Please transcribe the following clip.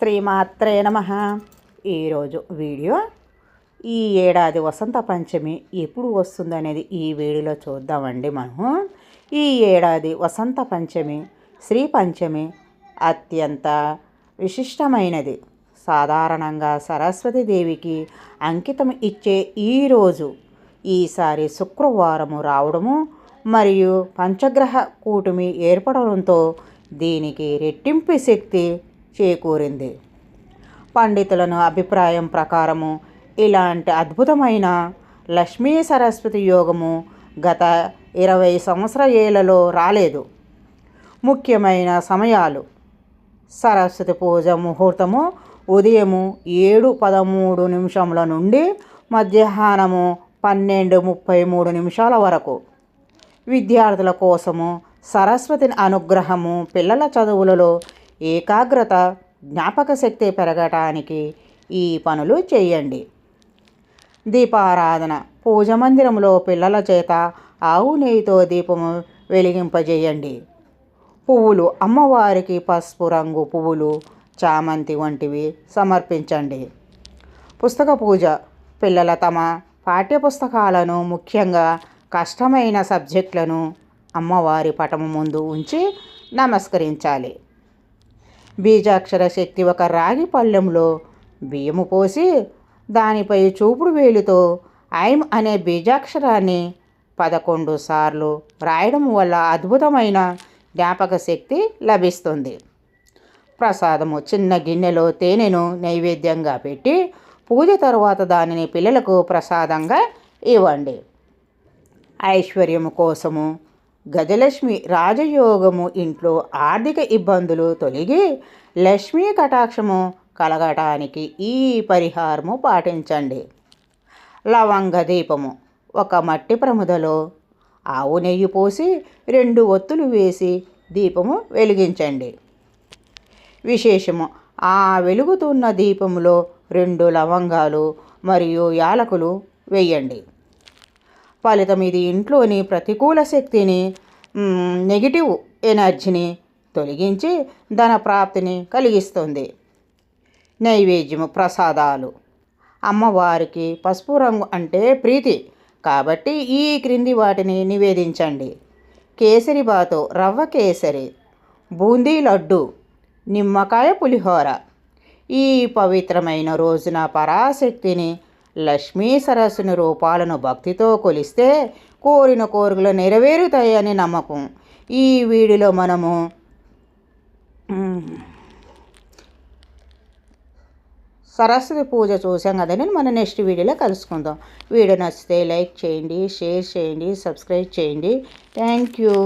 శ్రీమాత్రే నమ. ఈరోజు వీడియో ఈ ఏడాది వసంత పంచమి ఎప్పుడు వస్తుంది అనేది ఈ వీడియోలో చూద్దామండి మనం ఈ ఏడాది వసంత పంచమి శ్రీ పంచమి అత్యంత విశిష్టమైనది. సాధారణంగా సరస్వతి దేవికి అంకితం ఇచ్చే ఈ రోజు ఈసారి శుక్రవారము రావడము మరియు పంచగ్రహ కూటమి ఏర్పడడంతో దీనికి రెట్టింపు శక్తి చేకూరింది. పండితులను అభిప్రాయం ప్రకారము ఇలాంటి అద్భుతమైన లక్ష్మీ సరస్వతి యోగము గత ఇరవై సంవత్సర ఏళ్ళలో రాలేదు. ముఖ్యమైన సమయాలు. సరస్వతి పూజ ముహూర్తము ఉదయము ఏడు పదమూడు నిమిషముల నుండి మధ్యాహ్నము పన్నెండు ముప్పై మూడు నిమిషాల వరకు. విద్యార్థుల కోసము సరస్వతి అనుగ్రహము పిల్లల చదువులలో ఏకాగ్రత జ్ఞాపక శక్తి పెరగటానికి ఈ పనులు చేయండి. దీపారాధన పూజ మందిరంలో పిల్లల చేత ఆవు నెయ్యితో దీపము వెలిగింపజేయండి. పువ్వులు అమ్మవారికి పసుపు రంగు పువ్వులు చామంతి వంటివి సమర్పించండి. పుస్తక పూజ పిల్లల తమ పాఠ్యపుస్తకాలను ముఖ్యంగా కష్టమైన సబ్జెక్టులను అమ్మవారి పటము ముందు ఉంచి నమస్కరించాలి. బీజాక్షర శక్తి ఒక రాగి పళ్ళెంలో బియ్యము పోసి దానిపై చూపుడు వేలుతో ఐమ్ అనే బీజాక్షరాన్ని పదకొండు సార్లు రాయడం వల్ల అద్భుతమైన జ్ఞాపక శక్తి లభిస్తుంది. ప్రసాదము చిన్న గిన్నెలో తేనెను నైవేద్యంగా పెట్టి పూజ తర్వాత దానిని పిల్లలకు ప్రసాదంగా ఇవ్వండి. ఐశ్వర్యము కోసము గజలక్ష్మి రాజయోగము ఇంట్లో ఆర్థిక ఇబ్బందులు తొలగి లక్ష్మీ కటాక్షము కలగటానికి ఈ పరిహారము పాటించండి. లవంగ దీపము ఒక మట్టి ప్రముదలో ఆవు నెయ్యి పోసి రెండు ఒత్తులు వేసి దీపము వెలిగించండి. విశేషము ఆ వెలుగుతున్న దీపంలో రెండు లవంగాలు మరియు యాలకులు వేయండి. ఫలితం ఇది ఇంట్లోని ప్రతికూల శక్తిని నెగిటివ్ ఎనర్జీని తొలగించి ధన ప్రాప్తిని కలిగిస్తుంది. నైవేద్యము ప్రసాదాలు. అమ్మవారికి పసుపు రంగు అంటే ప్రీతి. కాబట్టి ఈ క్రింది వాటిని నివేదించండి. కేసరిబాతు రవ్వ కేసరి బూందీ లడ్డు నిమ్మకాయ పులిహోర. ఈ పవిత్రమైన రోజున పరాశక్తిని లక్ష్మీ సరస్సుని రూపాలను భక్తితో కొలిస్తే కోరిన కోరికలు నెరవేరుతాయని నమ్మకం. ఈ వీడియోలో మనము సరస్వతి పూజ చూసాం కదండి మన నెక్స్ట్ వీడియోలో కలుసుకుందాం. వీడియో నచ్చితే లైక్ చేయండి షేర్ చేయండి సబ్స్క్రైబ్ చేయండి. Thank you.